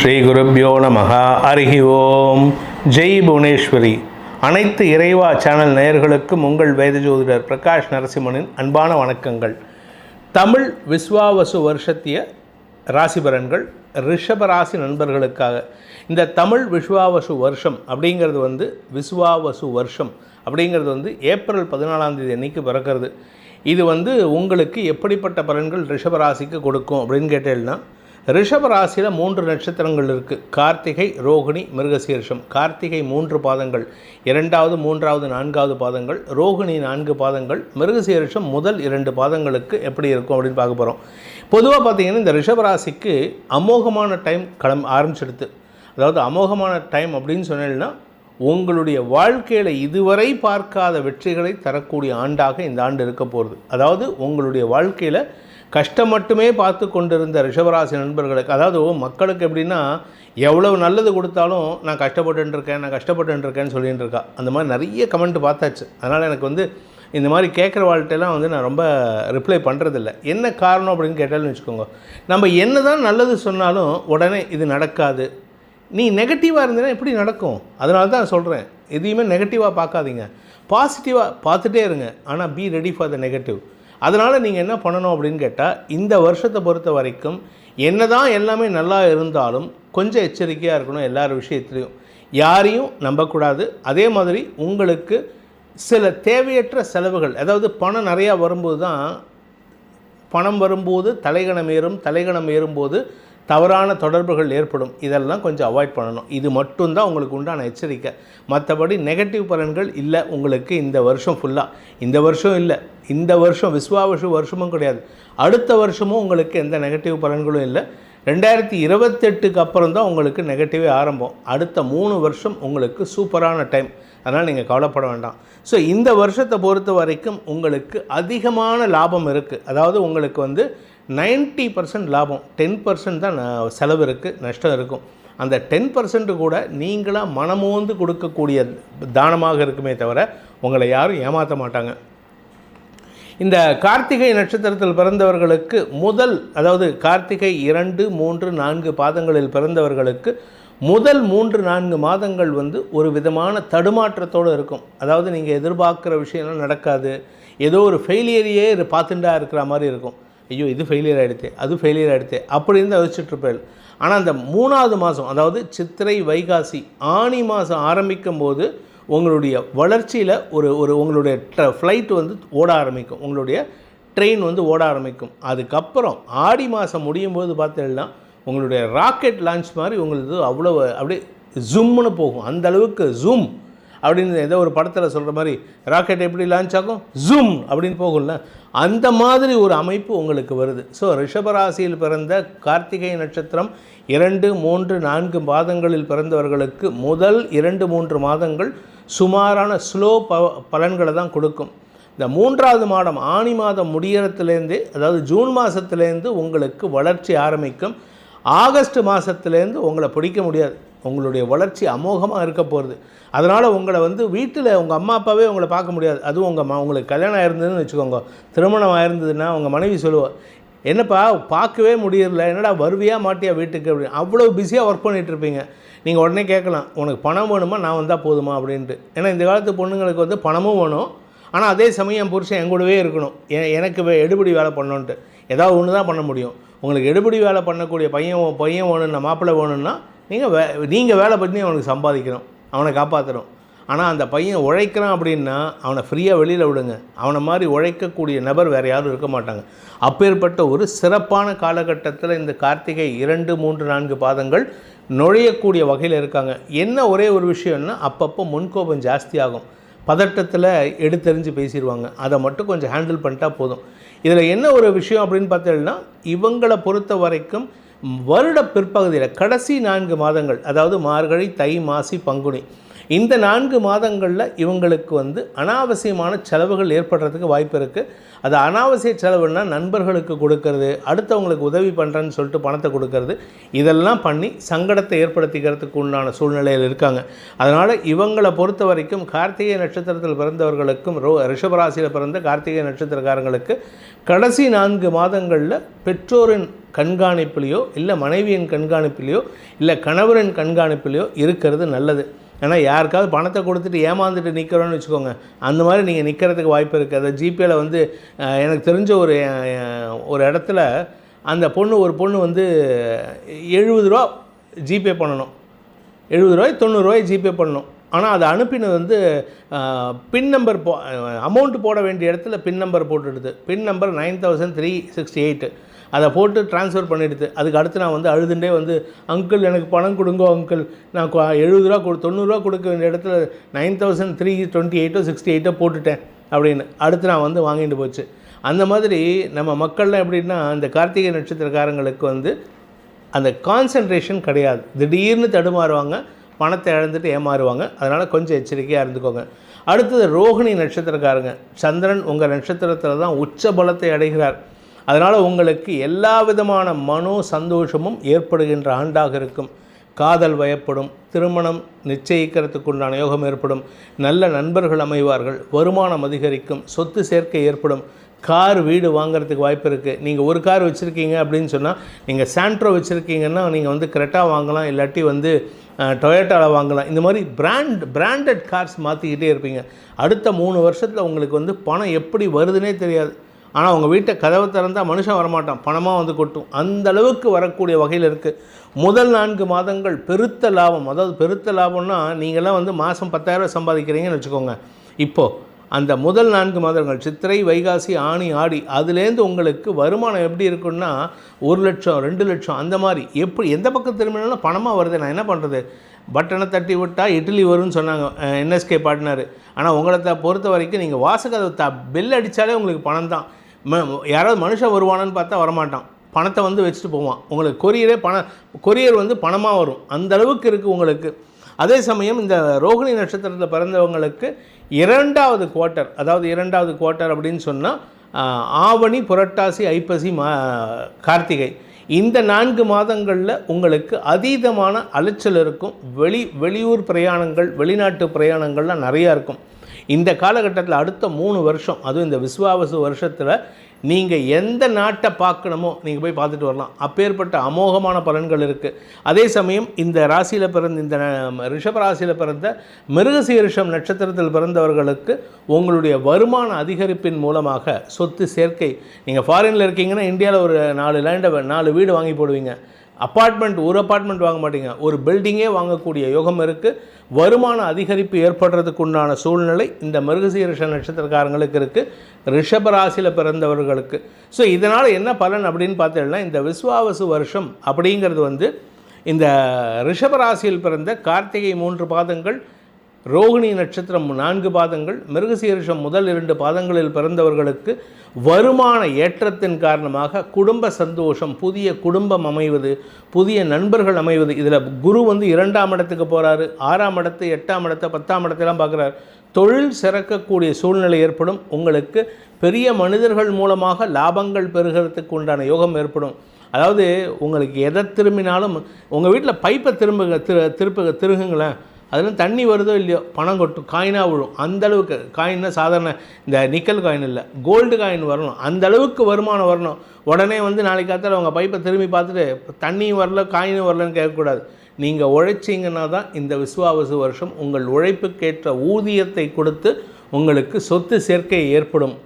ஸ்ரீ குருப்பியோ நமகா அருகி ஓம். ஜெய் புவனேஸ்வரி. அனைத்து இறைவா சேனல் நேயர்களுக்கும் உங்கள் வேத ஜோதிடர் பிரகாஷ் நரசிம்மனின் அன்பான வணக்கங்கள். தமிழ் விஸ்வாவசு வருஷத்திய ராசி பலன்கள் நண்பர்களுக்காக. இந்த தமிழ் விஸ்வாவசு வருஷம் அப்படிங்கிறது வந்து விஸ்வாவசு வருஷம் அப்படிங்கிறது வந்து ஏப்ரல் பதினாலாம் தேதி அன்னைக்கு பிறக்கிறது. இது வந்து உங்களுக்கு எப்படிப்பட்ட பலன்கள் ரிஷபராசிக்கு கொடுக்கும் அப்படின்னு கேட்டேன்னா ரிஷப ராசியில் மூன்று நட்சத்திரங்கள் இருக்குது கார்த்திகை ரோகிணி மிருகசீர்ஷம். கார்த்திகை மூன்று பாதங்கள் இரண்டாவது மூன்றாவது நான்காவது பாதங்கள் ரோகிணி நான்கு பாதங்கள் மிருகசீர்ஷம் முதல் இரண்டு பாதங்களுக்கு எப்படி இருக்கும் அப்படின்னு பார்க்க போகிறோம் பொதுவாக பார்த்திங்கன்னா இந்த ரிஷப ராசிக்கு அமோகமான டைம் களம் ஆரம்பிச்சிடுது அதாவது அமோகமான டைம் அப்படின்னு சொன்னீங்கன்னா உங்களுடைய வாழ்க்கையில் இதுவரை பார்க்காத வெற்றிகளை தரக்கூடிய ஆண்டாக இந்த ஆண்டு இருக்க போகிறது அதாவது உங்களுடைய வாழ்க்கையில் கஷ்டம் மட்டுமே பார்த்து கொண்டிருந்த ரிஷபராசி நண்பர்களுக்கு அதாவது மக்களுக்கு எப்படின்னா எவ்வளவு நல்லது கொடுத்தாலும் நான் கஷ்டப்பட்டுருக்கேன் நான் கஷ்டப்பட்டுருக்கேன்னு சொல்லிட்டு இருக்கா. அந்த மாதிரி நிறைய கமெண்ட் பார்த்தாச்சு. அதனால் எனக்கு வந்து இந்த மாதிரி கேட்குற வாழ்க்கையெல்லாம் வந்து நான் ரொம்ப ரிப்ளை பண்ணுறதில்ல என்ன காரணம் அப்படின்னு கேட்டாலும் வச்சுக்கோங்க. நம்ம என்ன தான் நல்லது சொன்னாலும் உடனே இது நடக்காது. நீ நெகட்டிவாக இருந்தீங்கன்னா எப்படி நடக்கும்? அதனால தான் சொல்கிறேன் எதையுமே நெகட்டிவாக பார்க்காதீங்க. பாசிட்டிவாக பார்த்துட்டே இருங்க. ஆனால் be ready for the negative அதனால் நீங்கள் என்ன பண்ணணும் அப்படின்னு கேட்டால் இந்த வருஷத்தை பொறுத்த வரைக்கும் என்ன தான் எல்லாமே நல்லா இருந்தாலும் கொஞ்சம் எச்சரிக்கையாக இருக்கணும் எல்லார் விஷயத்துலையும். யாரையும் நம்பக்கூடாது. அதே மாதிரி உங்களுக்கு சில தேவையற்ற செலவுகள் அதாவது பணம் நிறையா வரும்போது தான் பணம் வரும்போது தலைகணம் ஏறும் தலைகணம் ஏறும்போது தவறான தொடர்புகள் ஏற்படும். இதெல்லாம் கொஞ்சம் அவாய்ட் பண்ணணும். இது மட்டும்தான் உங்களுக்கு உண்டான எச்சரிக்கை. மற்றபடி நெகட்டிவ் பலன்கள் இல்லை. உங்களுக்கு இந்த வருஷம் ஃபுல்லாக இந்த வருஷம் இல்லை. இந்த வருஷம் விஸ்வாவசு வருஷமும் கிடையாது. அடுத்த வருஷமும் உங்களுக்கு எந்த நெகட்டிவ் பலன்களும் இல்லை. ரெண்டாயிரத்தி இருபத்தெட்டுக்கு அப்புறம் தான் உங்களுக்கு நெகட்டிவே ஆரம்பம். அடுத்த மூணு வருஷம் உங்களுக்கு சூப்பரான டைம் அதனால் நீங்கள் கவலைப்பட வேண்டாம். ஸோ இந்த வருஷத்தை பொறுத்த வரைக்கும் உங்களுக்கு அதிகமான லாபம் இருக்குது அதாவது உங்களுக்கு வந்து நைன்ட்டி பர்சன்ட் லாபம் டென் பர்சன்ட் தான் செலவு இருக்குது நஷ்டம் இருக்கும் அந்த டென் பர்சன்ட் கூட நீங்களாக மனமோந்து கொடுக்கக்கூடிய தானமாக இருக்குமே தவிர உங்களை யாரும் ஏமாற்ற மாட்டாங்க. இந்த கார்த்திகை நட்சத்திரத்தில் பிறந்தவர்களுக்கு முதல் அதாவது கார்த்திகை இரண்டு மூன்று நான்கு பாதங்களில் பிறந்தவர்களுக்கு முதல் மூன்று நான்கு மாதங்கள் வந்து ஒரு விதமான தடுமாற்றத்தோடு இருக்கும். அதாவது நீங்கள் எதிர்பார்க்குற விஷயம்லாம் நடக்காது. ஏதோ ஒரு ஃபெயிலியரையே பார்த்துட்டா இருக்கிற மாதிரி இருக்கும். ஐயோ இது ஃபெயிலியர் ஆகிடுது அது ஃபெயிலியர் ஆகிடுது அப்படின்னு தான் யோசிச்சுட்டு ஆனால் அந்த மூணாவது மாதம் அதாவது சித்திரை வைகாசி ஆனி மாதம் ஆரம்பிக்கும் போது உங்களுடைய வளர்ச்சியில் ஒரு ஒரு உங்களுடைய ட்ர ஃப்ளைட் வந்து ஓட ஆரம்பிக்கும். உங்களுடைய ட்ரெயின் வந்து ஓட ஆரம்பிக்கும். அதுக்கப்புறம் ஆடி மாதம் முடியும் போது பார்த்தீங்கன்னா உங்களுடைய ராக்கெட் லான்ச் மாதிரி உங்களுக்கு அவ்வளோ அப்படியே ஜும்முன்னு போகும். அந்த அளவுக்கு ஜூம் அப்படின்னு ஏதோ ஒரு படத்தில் சொல்கிற மாதிரி ராக்கெட் எப்படி லான்ச் ஆகும்? ஜூம் அப்படின்னு போகும்ல. அந்த மாதிரி ஒரு அமைப்பு உங்களுக்கு வருது. ஸோ ரிஷபராசியில் பிறந்த கார்த்திகை நட்சத்திரம் இரண்டு மூன்று நான்கு மாதங்களில் பிறந்தவர்களுக்கு முதல் இரண்டு மூன்று மாதங்கள் சுமாரான ஸ்லோ ப பலன்களை தான் கொடுக்கும். இந்த மூன்றாவது மாதம் ஆனி மாதம் முடியறதுலேருந்தே அதாவது ஜூன் மாதத்துலேருந்து உங்களுக்கு வளர்ச்சி ஆரம்பிக்கும். ஆகஸ்ட் மாதத்துலேருந்து உங்களை பிடிக்க முடியாது. உங்களுடைய வளர்ச்சி அமோகமாக இருக்க போகிறது அதனால் உங்களை வந்து வீட்டில் உங்கள் அம்மா அப்பாவே உங்களை பார்க்க முடியாது. அதுவும் உங்கள் மா உங்களுக்கு கல்யாணம் ஆயிருந்ததுன்னு வச்சுக்கோங்க. திருமணம் ஆயிருந்ததுன்னா உங்கள் மனைவி சொல்லுவோம் என்னப்பா பார்க்கவே முடியல என்னடா வருவியாக மாட்டியா வீட்டுக்கு? அப்படின்னு. அவ்வளோ பிஸியாக ஒர்க் பண்ணிகிட்டு இருப்பீங்க. நீங்கள் உடனே கேட்கலாம் உனக்கு பணம் வேணுமா? நான் வந்தால் போதுமா? அப்படின்ட்டு. ஏன்னா இந்த காலத்து பொண்ணுங்களுக்கு வந்து பணமும் வேணும். ஆனால் அதே சமயம் என் புருஷன் என் கூடவே இருக்கணும். எனக்கு வே- எடுபடி வேலை பண்ணணுன்ட்டு. ஏதாவது ஒன்று தான் பண்ண முடியும். உங்களுக்கு எடுபடி வேலை பண்ணக்கூடிய பையன் பையன் வேணும்னா மாப்பிள்ளை வேணும்னா நீங்கள் வே நீங்கள் வேலை பண்ணி அவனுக்கு சம்பாதிக்கணும். அவனை காப்பாற்றணும் ஆனால் அந்த பையன் உழைக்கிறான் அப்படின்னா அவனை ஃப்ரீயாக வெளியில் விடுங்க. அவனை மாதிரி உழைக்கக்கூடிய நபர் வேறு யாரும் இருக்க மாட்டாங்க. அப்பேற்பட்ட ஒரு சிறப்பான காலகட்டத்தில் இந்த கார்த்திகை இரண்டு மூன்று நான்கு பாதங்கள் நுழையக்கூடிய வகையில் இருக்காங்க. என்ன ஒரே ஒரு விஷயம்னா அப்பப்போ முன்கோபம் ஜாஸ்தியாகும் பதட்டத்தில் எடுத்தெறிஞ்சு பேசிடுவாங்க. அதை மட்டும் கொஞ்சம் ஹேண்டில் பண்ணிட்டா போதும். இதில் என்ன ஒரு விஷயம் அப்படின்னு பார்த்தீங்கன்னா இவங்களை பொறுத்த வரைக்கும் வருட பிற்பகுதியில் கடைசி நான்கு மாதங்கள் அதாவது மார்கழி தை மாசி பங்குனி இந்த நான்கு மாதங்களில் இவங்களுக்கு வந்து அனாவசியமான செலவுகள் ஏற்படுறதுக்கு வாய்ப்பு இருக்குது அது அனாவசிய செலவுன்னா நண்பர்களுக்கு கொடுக்கறது அடுத்தவங்களுக்கு உதவி பண்ணுறேன்னு சொல்லிட்டு பணத்தை கொடுக்கறது இதெல்லாம் பண்ணி சங்கடத்தை ஏற்படுத்திக்கிறதுக்கு உண்டான சூழ்நிலையில் இருக்காங்க. அதனால் இவங்களை பொறுத்த வரைக்கும் கார்த்திகை நட்சத்திரத்தில் பிறந்தவர்களுக்கும் ரோ ரிஷபராசியில் பிறந்த கார்த்திகை நட்சத்திரக்காரங்களுக்கு கடைசி நான்கு மாதங்களில் பெற்றோரின் கண்காணிப்பிலையோ இல்லை மனைவியின் கண்காணிப்பிலையோ இல்லை கணவரின் கண்காணிப்பிலையோ இருக்கிறது நல்லது. ஏன்னா யாருக்காவது பணத்தை கொடுத்துட்டு ஏமாந்துட்டு நிற்கிறோன்னு வச்சுக்கோங்க. அந்த மாதிரி நீங்கள் நிற்கிறதுக்கு வாய்ப்பு இருக்குது அதை ஜிபேயில் வந்து எனக்கு தெரிஞ்ச ஒரு ஒரு இடத்துல அந்த பொண்ணு ஒரு பொண்ணு வந்து எழுபது ரூபா ஜிபே பண்ணணும். எழுபது ரூபாய் தொண்ணூறுரூவாய் ஜிபே பண்ணணும். ஆனால் அதை அனுப்பினது வந்து பின் நம்பர் போ அமௌண்ட் போட வேண்டிய இடத்துல பின் number போட்டுடுது. Pin number nine thousand three sixty eight. அதை போட்டு ட்ரான்ஸ்ஃபர் பண்ணிடுது அதுக்கு அடுத்து நான் வந்து அழுதுண்டே வந்து அங்கிள் எனக்கு பணம் கொடுங்கோ அங்கிள். நான் எழுபது ரூபா கொடு தொண்ணூறுரூவா கொடுக்க வேண்டிய இடத்துல நைன் தௌசண்ட் த்ரீ டுவெண்ட்டி எயிட்டோ சிக்ஸ்டி எயிட்டோ போட்டுட்டேன் அப்படின்னு அடுத்து நான் வந்து வாங்கிட்டு போச்சு. அந்த மாதிரி நம்ம மக்கள்லாம் எப்படின்னா இந்த கார்த்திகை நட்சத்திரக்காரங்களுக்கு வந்து அந்த கான்சன்ட்ரேஷன் கிடையாது. திடீர்னு தடுமாறுவாங்க பணத்தை இழந்துட்டு ஏமாறுவாங்க. அதனால் கொஞ்சம் எச்சரிக்கையாக இருந்துக்கோங்க. அடுத்தது ரோகிணி நட்சத்திரக்காரங்க. சந்திரன் உங்கள் நட்சத்திரத்தில் தான் உச்ச பலத்தை அடைகிறார். அதனால் உங்களுக்கு எல்லா விதமான மனோ சந்தோஷமும் ஏற்படுகின்ற ஆண்டாக இருக்கும். காதல் வயப்படும் திருமணம் நிச்சயிக்கிறதுக்குண்டான யோகம் ஏற்படும் நல்ல நண்பர்கள் அமைவார்கள் வருமானம் அதிகரிக்கும் சொத்து சேர்க்கை ஏற்படும் கார் வீடு வாங்குறதுக்கு வாய்ப்பு இருக்குது நீங்கள் ஒரு கார் வச்சுருக்கீங்க அப்படின்னு சொன்னால் நீங்கள் சாண்ட்ரோ வச்சுருக்கீங்கன்னா நீங்கள் வந்து கிரெட்டா வாங்கலாம் இல்லாட்டி வந்து டொயோட்டாவில் வாங்கலாம். இந்த மாதிரி பிராண்ட் பிராண்டட் கார்ஸ் மாற்றிக்கிட்டே இருப்பீங்க. அடுத்த மூணு வருஷத்தில் உங்களுக்கு வந்து பணம் எப்படி வருதுன்னே தெரியாது. ஆனால் அவங்க வீட்டை கதவை திறந்தால் மனுஷன் வரமாட்டான். பணமாக வந்து கொட்டும். அந்த அளவுக்கு வரக்கூடிய வகையில் இருக்குது முதல் நான்கு மாதங்கள் பெருத்த லாபம். அதாவது பெருத்த லாபம்னா நீங்களாம் வந்து மாதம் பத்தாயிரம் சம்பாதிக்கிறீங்கன்னு வச்சுக்கோங்க. இப்போது அந்த முதல் நான்கு மாதங்கள் சித்திரை வைகாசி ஆணி ஆடி அதுலேருந்து உங்களுக்கு வருமானம் எப்படி இருக்குன்னா ஒரு லட்சம் ரெண்டு லட்சம் அந்த மாதிரி. எப்படி எந்த பக்கம் திரும்பினாலும் பணமாக வருது. நான் என்ன பண்ணுறது பட்டனை தட்டி விட்டால் இட்லி வரும்னு சொன்னாங்க என்எஸ்கே பாட்னர். ஆனால் உங்களை த பொறுத்த வரைக்கும் நீங்கள் வாசகத்தை த பெல் அடித்தாலே உங்களுக்கு பணம் தான் யாராவது மனுஷன் வருவானான்னு பார்த்தா வரமாட்டான். பணத்தை வந்து வச்சுட்டு போவான். உங்களுக்கு கொரியரே பண கொரியர் வந்து பணமாக வரும். அந்த அளவுக்கு இருக்குது உங்களுக்கு. அதே சமயம் இந்த ரோகிணி நட்சத்திரத்தில் பிறந்தவங்களுக்கு இரண்டாவது குவார்ட்டர் அதாவது இரண்டாவது குவார்ட்டர் அப்படின்னு சொன்னால் ஆவணி புரட்டாசி ஐப்பசி மா கார்த்திகை. இந்த நான்கு மாதங்களில் உங்களுக்கு அதீதமான அலைச்சல் இருக்கும். வெளி வெளியூர் பிரயாணங்கள் வெளிநாட்டு பிரயாணங்கள்லாம் நிறையா இருக்கும். இந்த காலகட்டத்தில் அடுத்த மூணு வருஷம் அதுவும் இந்த விஸ்வாவசு வருஷத்தில் நீங்கள் எந்த நாட்டை பார்க்கணுமோ நீங்கள் போய் பார்த்துட்டு வரலாம். அப்பேற்பட்ட அமோகமான பலன்கள் இருக்குது அதே சமயம் இந்த ராசியில் பிறந்த இந்த ரிஷப ராசியில் பிறந்த மிருகசீரிஷம் நட்சத்திரத்தில் பிறந்தவர்களுக்கு உங்களுடைய வருமான அதிகரிப்பின் மூலமாக சொத்து சேர்க்கை. நீங்கள் ஃபாரினில் இருக்கீங்கன்னா இந்தியாவில் ஒரு நாலு லேண்டை நாலு வீடு வாங்கி போடுவீங்க. அப்பார்ட்மெண்ட் ஒரு அப்பார்ட்மெண்ட் வாங்க மாட்டீங்க. ஒரு பில்டிங்கே வாங்கக்கூடிய யோகம் இருக்குது வருமான அதிகரிப்பு ஏற்படுறதுக்கு உண்டான சூழ்நிலை இந்த மிருகசீரிஷ நட்சத்திரக்காரங்களுக்கு இருக்குது ரிஷபராசியில் பிறந்தவர்களுக்கு. ஸோ இதனால் என்ன பலன் அப்படின்னு பார்த்தீங்கன்னா இந்த விஸ்வாவசு வருஷம் அப்படிங்கிறது வந்து இந்த ரிஷபராசியில் பிறந்த கார்த்திகை மூன்று பாதங்கள் ரோகிணி நட்சத்திரம் நான்கு பாதங்கள் மிருகசீரிஷம் முதல் இரண்டு பாதங்களில் பிறந்தவர்களுக்கு வருமான ஏற்றத்தின் காரணமாக குடும்ப சந்தோஷம் புதிய குடும்பம் அமைவது புதிய நண்பர்கள் அமைவது. இதில் குரு வந்து இரண்டாம் இடத்துக்கு போகிறாரு ஆறாம் இடத்து எட்டாம் இடத்த பத்தாம் இடத்தெல்லாம் பார்க்குறாரு. தொழில் சிறக்கக்கூடிய சூழ்நிலை ஏற்படும். உங்களுக்கு பெரிய மனிதர்கள் மூலமாக லாபங்கள் பெறுகிறதுக்கு உண்டான யோகம் ஏற்படும். அதாவது உங்களுக்கு எதை திரும்பினாலும் உங்கள் வீட்டில் பைப்பை திரும்புங்க திரு திருப்புக திருகுங்களேன். அதில் தண்ணி வருதோ இல்லையோ பணம் கொட்டும் காயினாக விழும். அந்தளவுக்கு காயின்னா சாதாரண இந்த நிக்கல் காயின் இல்லை கோல்டு காயின் வரணும். அந்தளவுக்கு வருமானம் வரணும். உடனே வந்து நாளைக்கு காத்தால் அவங்க பைப்பை திரும்பி பார்த்துட்டு தண்ணியும் வரல காயினும் வரலன்னு கேட்கக்கூடாது. நீங்கள் உழைச்சிங்கன்னா தான் இந்த விஸ்வாவசு வருஷம் உங்கள் உழைப்புக்கேற்ற ஊதியத்தை கொடுத்து உங்களுக்கு சொத்து சேர்க்கை ஏற்படும்.